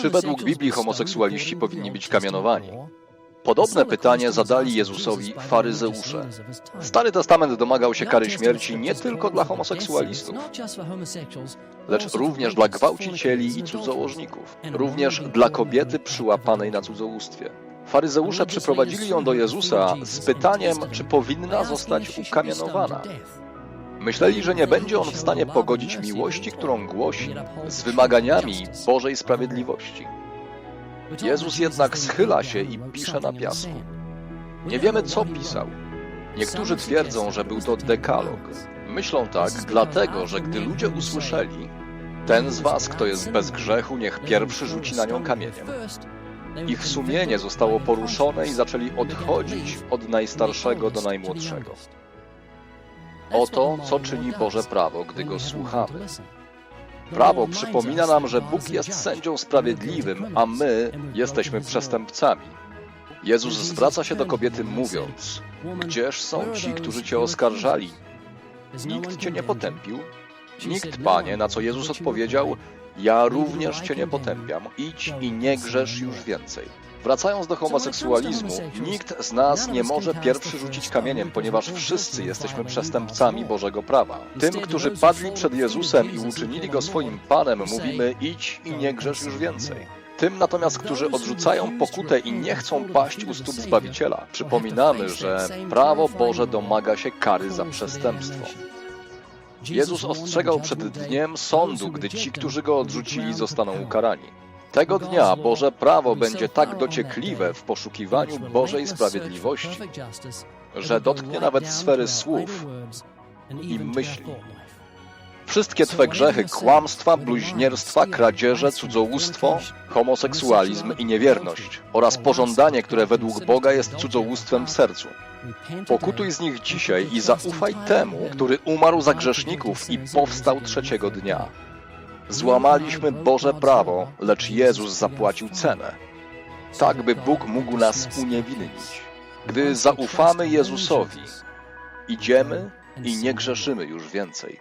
Czy według Biblii homoseksualiści powinni być kamienowani? Podobne pytanie zadali Jezusowi faryzeusze. Stary Testament domagał się kary śmierci nie tylko dla homoseksualistów, lecz również dla gwałcicieli i cudzołożników, również dla kobiety przyłapanej na cudzołóstwie. Faryzeusze przyprowadzili ją do Jezusa z pytaniem, czy powinna zostać ukamienowana. Myśleli, że nie będzie on w stanie pogodzić miłości, którą głosi, z wymaganiami Bożej sprawiedliwości. Jezus jednak schyla się i pisze na piasku. Nie wiemy, co pisał. Niektórzy twierdzą, że był to dekalog. Myślą tak, dlatego, że gdy ludzie usłyszeli, ten z was, kto jest bez grzechu, niech pierwszy rzuci na nią kamieniem. Ich sumienie zostało poruszone i zaczęli odchodzić od najstarszego do najmłodszego. Oto, co czyni Boże prawo, gdy go słuchamy. Prawo przypomina nam, że Bóg jest sędzią sprawiedliwym, a my jesteśmy przestępcami. Jezus zwraca się do kobiety mówiąc: Gdzież są ci, którzy cię oskarżali? Nikt cię nie potępił? Nikt, panie, na co Jezus odpowiedział: Ja również cię nie potępiam. Idź i nie grzesz już więcej. Wracając do homoseksualizmu, nikt z nas nie może pierwszy rzucić kamieniem, ponieważ wszyscy jesteśmy przestępcami Bożego prawa. Tym, którzy padli przed Jezusem i uczynili go swoim Panem, mówimy: idź i nie grzesz już więcej. Tym natomiast, którzy odrzucają pokutę i nie chcą paść u stóp Zbawiciela, przypominamy, że prawo Boże domaga się kary za przestępstwo. Jezus ostrzegał przed dniem sądu, gdy ci, którzy go odrzucili, zostaną ukarani. Tego dnia Boże prawo będzie tak dociekliwe w poszukiwaniu Bożej sprawiedliwości, że dotknie nawet sfery słów i myśli. Wszystkie Twe grzechy, kłamstwa, bluźnierstwa, kradzieże, cudzołóstwo, homoseksualizm i niewierność oraz pożądanie, które według Boga jest cudzołóstwem w sercu. Pokutuj z nich dzisiaj i zaufaj temu, który umarł za grzeszników i powstał trzeciego dnia. Złamaliśmy Boże prawo, lecz Jezus zapłacił cenę. Tak, by Bóg mógł nas uniewinnić. Gdy zaufamy Jezusowi, idziemy i nie grzeszymy już więcej.